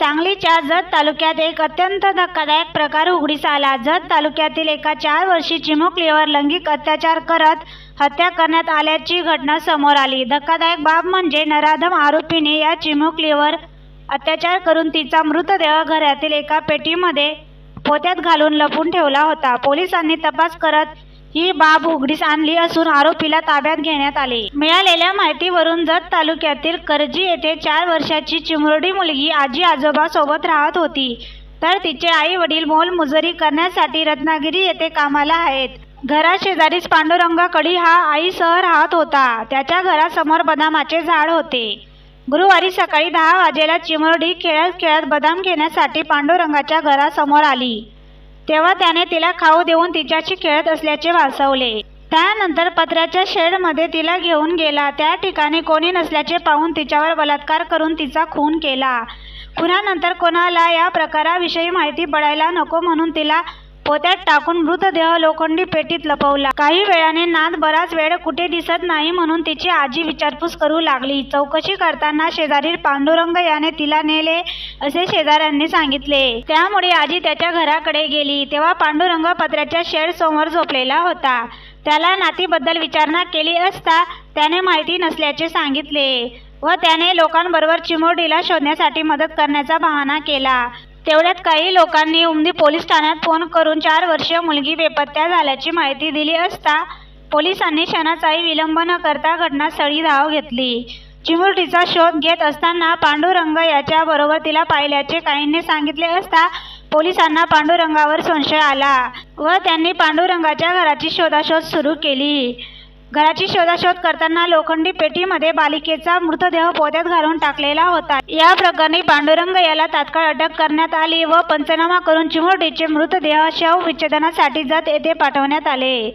सांगलीच्या जत तालुक्यात एक अत्यंत धक्कादायक प्रकार उघडीस आला. जत तालुक्यातील एका चार वर्षी चिमुकलीवर लैंगिक अत्याचार करत हत्या करण्यात आल्याची घटना समोर आली. धक्कादायक बाब म्हणजे नराधम आरोपीने या चिमुकलीवर अत्याचार करून तिचा मृतदेह घरातील एका पेटीमध्ये पोत्यात घालून लपून ठेवला होता. पोलिसांनी तपास करत ही बाब उघडीस आणली असून आरोपीला ताब्यात घेण्यात आले. मिळालेल्या माहितीवरून जत तालुक्यातील करजी येथे चार वर्षाची चिमुरडी मुलगी आजी आजोबा सोबत राहत होती. तर तिचे आई वडील मोलमजुरी करण्यासाठी रत्नागिरी येथे कामाला आहेत. घरा शेजारीच पांडुरंगाकडी हा आईसह राहत होता. त्याच्या घरासमोर बदामाचे झाड होते. गुरुवारी सकाळी दहा वाजेला चिमुरडी खेळत खेळत बदाम घेण्यासाठी पांडुरंगाच्या घरासमोर आली. तेव्हा त्याने तिला खाऊ देऊन तिच्याशी खेळत असल्याचे भासवले त्यानंतर पत्र्याच्या शेडमध्ये तिला घेऊन गेला. त्या ठिकाणी कोणी नसल्याचे पाहून तिच्यावर बलात्कार करून तिचा खून केला. खुनानंतर कोणाला या प्रकाराविषयी माहिती पडायला नको म्हणून तिला पोत्यात टाकून मृतदेह लोखंडी पेटीत लपवला. काही वेळाने नाद बराच वेळ कुठे दिसत नाही म्हणून तिची आजी विचारपूस करू लागली. चौकशी करताना शेजारील पांडुरंग याने तिला नेले असे शेजाऱ्यांनी सांगितले. त्यामुळे आजी त्याच्या घराकडे गेली. तेव्हा पांडुरंग पत्र्याच्या शेड समोर झोपलेला होता. त्याला नातीबद्दल विचारणा केली असता त्याने माहिती नसल्याचे सांगितले व त्याने लोकांबरोबर चिमोडीला शोधण्यासाठी मदत करण्याचा बहाणा केला. तेवढ्यात काही लोकांनी उमदी पोलीस ठाण्यात फोन करून चार वर्षीय मुलगी बेपत्ता झाल्याची माहिती दिली असता पोलिसांनी क्षणाचाही विलंब न करता घटनास्थळी धाव घेतली. चिमुरडीचा शोध घेत असताना पांडुरंग याच्याबरोबर तिला पाहिल्याचे काहींनी सांगितले असता पोलिसांना पांडुरंगावर संशय आला व त्यांनी पांडुरंगाच्या घराची शोधाशोध सुरू केली. घराची शोधाशोध करताना लोखंडी पेटीमध्ये बालिकेचा मृतदेह पोत्यात घालून टाकलेला होता. या प्रकरणी पांडुरंग याला तात्काळ अटक करण्यात आली व पंचनामा करून चिमुरडीचे मृतदेह शव विच्छेदनासाठी जत येथे पाठवण्यात आले.